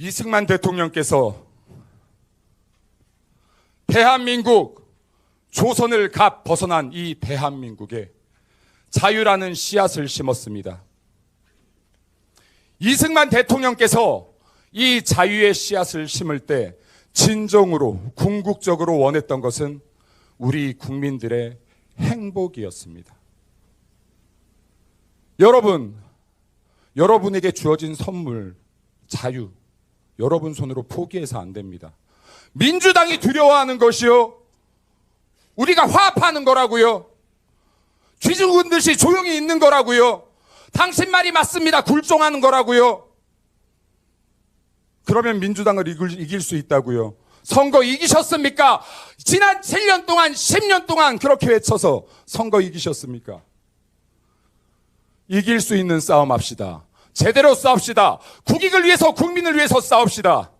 이승만 대통령께서 대한민국 조선을 갑 벗어난 이 대한민국에 자유라는 씨앗을 심었습니다. 이승만 대통령께서 이 자유의 씨앗을 심을 때 진정으로 궁극적으로 원했던 것은 우리 국민들의 행복이었습니다. 여러분, 여러분에게 주어진 선물, 자유, 여러분 손으로 포기해서 안 됩니다. 민주당이 두려워하는 것이요. 우리가 화합하는 거라고요. 쥐 죽은 듯이 조용히 있는 거라고요. 당신 말이 맞습니다. 굴종하는 거라고요. 그러면 민주당을 이길 수 있다고요. 선거 이기셨습니까? 지난 7년 동안, 10년 동안 그렇게 외쳐서 선거 이기셨습니까? 이길 수 있는 싸움 합시다. 제대로 싸웁시다. 국익을 위해서, 국민을 위해서 싸웁시다.